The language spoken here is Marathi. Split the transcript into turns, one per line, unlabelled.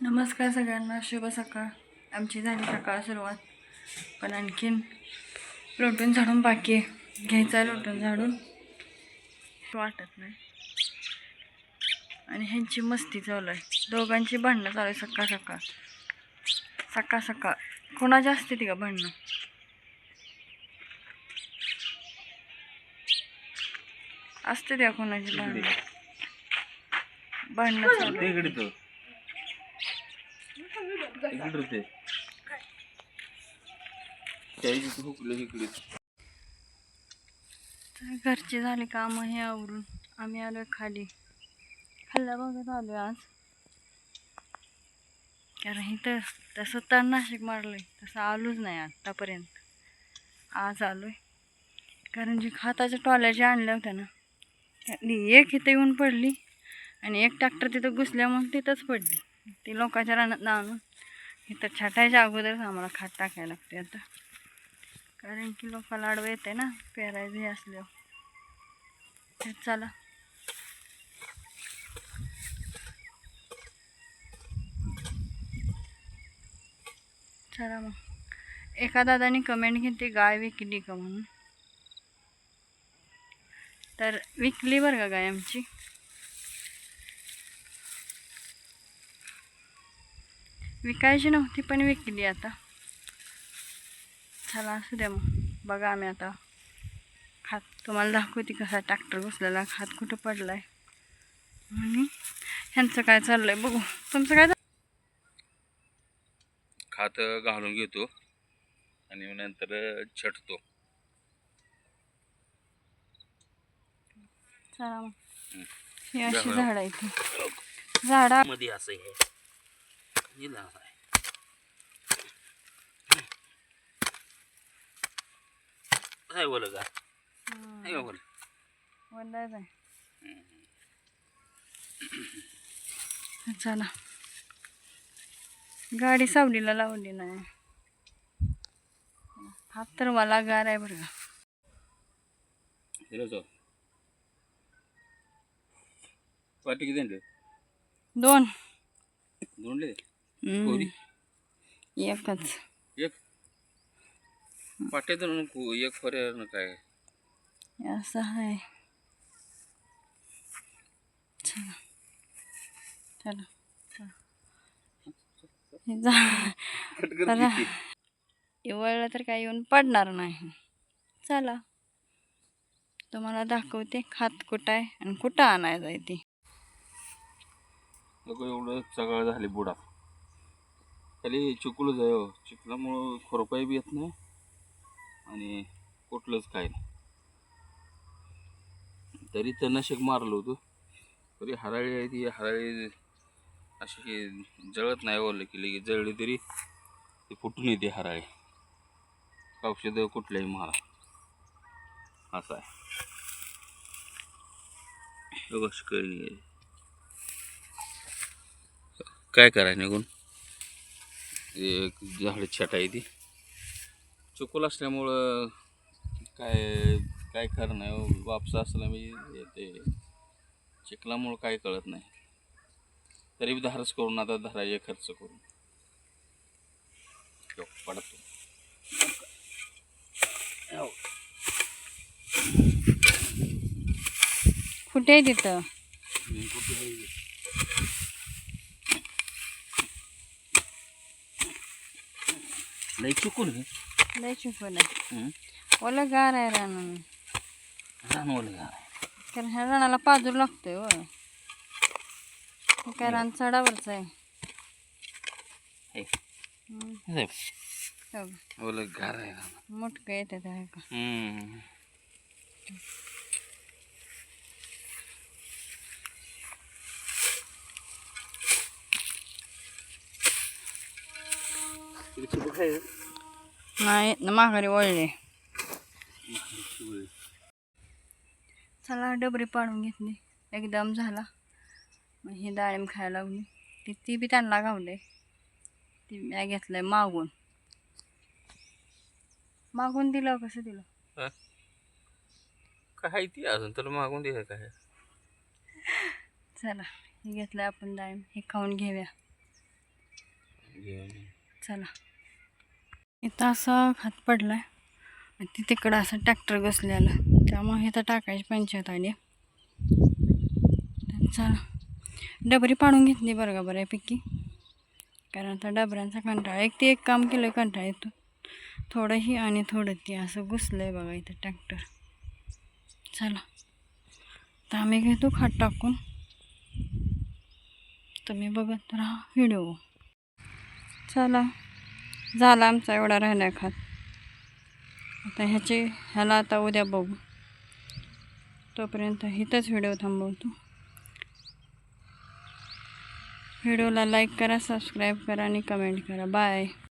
नमस्कार सगळ्यांना शुभ सकाळ. आमची झाली सकाळ सुरुवात. पण आणखीन लोटून झाडून बाकी आहे. घ्यायचा लोटून झाडून. वाटत नाही. आणि ह्यांची मस्ती चालू आहे. दोघांची भांडणं चालू आहे सकाळ सकाळ. सकाळ सकाळ. कोणाची असते ती का भांडणं? असते त्या कोणाची भांडणं? भांडणं चालू आहे.
इकडे तो इकडे ते त्याची तू हुकलं इकडे
तर घरचे झाले काम हे आवरून? आम्ही आलोय खाली. खाल्ल्या बघत आलोय आज. कारण इथं तसं तणनाशक मारलंय तसं आलोच नाही आतापर्यंत आज आलोय. कारण जी खाताच्या टॉल्या ज्या आणल्या होत्या ना त्यातली एक इथं येऊन पडली आणि एक ट्रॅक्टर तिथं घुसल्यामुळे तिथंच पडली. ती लोकांच्या रानात आणून इथं छाटायच्या अगोदरच आम्हाला खात टाकायला लागते आता. कारण की लोकांना आडवं येते ना पेरायचं हे असल्यावर. चला. चला मग. एका दादाने कमेंट घेतली गाय विकली का म्हणून? तर विकली बरं का गाय आमची? विकायची नव्हती पण विकली आता. चला असू द्या मग. बघा आम्ही आता खात तुम्हाला दाखवते कसा ट्रॅक्टर घुसलेला खात कुठं पडलाय. आणि ह्यांचं काय चाललंय बघू. तुमचं काय
खात घालून घेतो आणि नंतर छटतो.
चला मग.
हं.
अशी. झाडं. झाडा
मध्ये असं हे. असं आहे. काय बोल का काय का बोल
चला गाडी सावलीला लावली नाही हात तर मला गार आहे बरं का
पाठी किती
दोन
दोन. कोरी.
एकच.
एक. पाट्यात नको एक फऱ्यानं काय?
असं आहे चला. चला. चला. हे इवळलं तर काही येऊन पडणार नाही. चला. तुम्हाला दाखवते खात कुठं आहे आणि कुठं आणायचं आहे ती
एवढं सगळं झाले बुडा. खाली चिकूलच आहे हो. चिखलामुळं खोरपाई बी येत नाही आणि कुठलंच काय नाही. तरी तणनाशक मारलं होतं. तरी हराळी आहे ती हराळी अशी की जळत नाही हो ओरलं की लगे जळली तरी ती फुटून येते हराळी. औषधं कुठल्याही मारा. असं आहे. बघा काय करायचं निघून? एक झाड छटाई ती. चुकूल असल्यामुळं काय काय खरं नाही हो. वापसा असला मी ते चिखलामुळं काय कळत नाही. तरी बी धारच करून आता धरायचे खर्च करून. पडतो.
कुठे आहे तिथं
मी कुठे आहे? लई चुकून हे
लय चुकलं आहे.
हं?
ओलं गार आहे रान
रानवलं का
कारण ह्या रानाला पाजूर लागतोय व हे काय रान चढावरच आहे.
हे. हे
हो.
ओलं गार आहे रान.
मुटकं येते का?
हम्म.
नाही न माघारी वळले चला डबरी पाडून घेतली एकदम झाला मग ही डाळिंब खायला लागली ती ती बी त्यांना गावले ती मी घेतलंय मागून मागून दिलं कसं दिलं?
काय ती अजून तुला मागून दे काय
चला हे घेतलं आपण डाळिंब हे खाऊन घेऊया. चला इथं असा खात आहे आणि ती तिकडं असं ट्रॅक्टर घसलेला. त्यामुळे इथं टाकायची पंचायत आली. त्यांचा चला. डबरी पाडून घेतली बरं का बऱ्यापैकी कारण आता डबऱ्यांचा कंटाळा. एक ते एक काम केलं कंटाळा येतो. थोडं ही आणि थोडं ती. असं घुसलंय बघा इथं ट्रॅक्टर चला. तर आम्ही घेतो खाट टाकून. तुम्ही बघत राहा. व्हिडिओ. चला. झाला आमचा एवढा राहिला खात. आता ह्याची ह्याला आता उद्या बघू. तोपर्यंत इथंच व्हिडिओ थांबवतो. व्हिडिओला लाईक करा सबस्क्राईब करा आणि कमेंट करा. बाय.